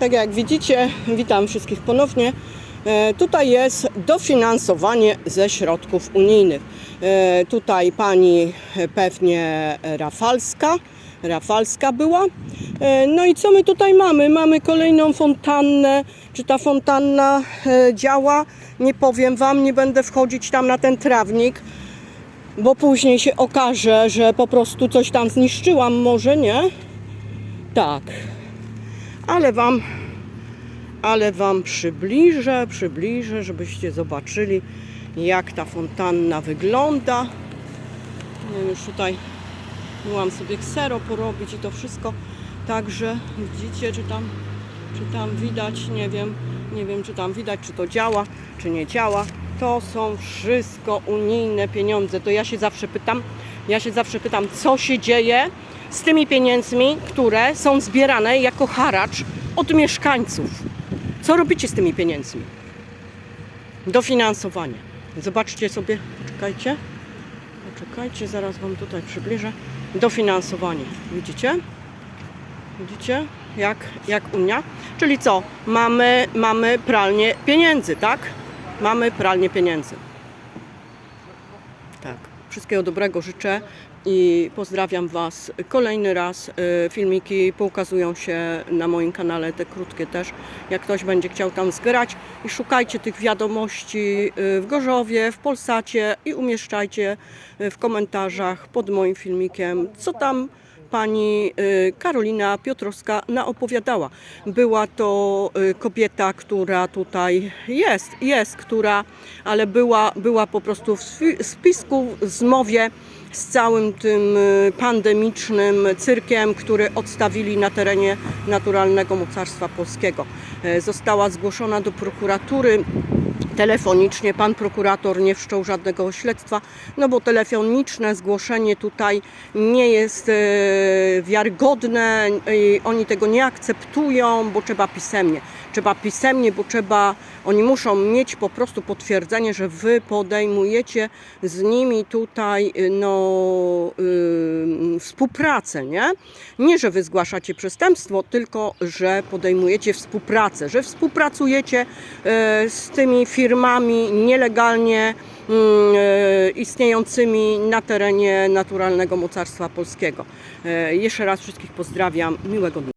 Tak jak widzicie, witam wszystkich ponownie. E, Tutaj jest dofinansowanie ze środków unijnych. E, Tutaj pani pewnie Rafalska, Rafalska była. E, No i co my tutaj mamy? Mamy kolejną fontannę. Czy ta fontanna działa? Nie powiem wam, nie będę wchodzić tam na ten trawnik, bo później się okaże, że po prostu coś tam zniszczyłam, może nie? Tak, ale wam ale wam przybliżę, przybliżę, żebyście zobaczyli jak ta fontanna wygląda. Nie wiem, już tutaj miałam sobie ksero porobić i to wszystko. Także widzicie, czy tam, czy tam widać, nie wiem, nie wiem, czy tam widać, czy to działa, czy nie działa. To są wszystko unijne pieniądze. To ja się zawsze pytam, ja się zawsze pytam, co się dzieje z tymi pieniędzmi, które są zbierane jako haracz od mieszkańców. Co robicie z tymi pieniędzmi? Dofinansowanie. Zobaczcie sobie, czekajcie. Poczekajcie, zaraz Wam tutaj przybliżę. Dofinansowanie. Widzicie? Widzicie? Jak, jak Unia? Czyli co? Mamy, mamy pralnię pieniędzy, tak? Mamy pralnię pieniędzy. Tak. Wszystkiego dobrego życzę i pozdrawiam Was kolejny raz. Y, Filmiki poukazują się na moim kanale, te krótkie też. Jak ktoś będzie chciał tam zgrać i szukajcie tych wiadomości y, w Gorzowie, w Polsacie i umieszczajcie y, w komentarzach pod moim filmikiem, co tam pani y, Karolina Piotrowska naopowiadała. Była to y, kobieta, która tutaj jest, jest, która, ale była, była po prostu w spi- spisku, zmowie z całym tym y, pandemicznym cyrkiem, który odstawili na terenie naturalnego mocarstwa polskiego. E, Została zgłoszona do prokuratury telefonicznie. Pan prokurator nie wszczął żadnego śledztwa, no bo telefoniczne zgłoszenie tutaj nie jest e, wiarygodne. Oni tego nie akceptują, bo trzeba pisemnie. Trzeba pisemnie, bo trzeba, oni muszą mieć po prostu potwierdzenie, że wy podejmujecie z nimi tutaj y, no, y, współpracę, nie? Nie, że wy zgłaszacie przestępstwo, tylko że podejmujecie współpracę, że współpracujecie e, z tymi firmami nielegalnie mm, e, istniejącymi na terenie naturalnego mocarstwa polskiego. E, Jeszcze raz wszystkich pozdrawiam. Miłego dnia.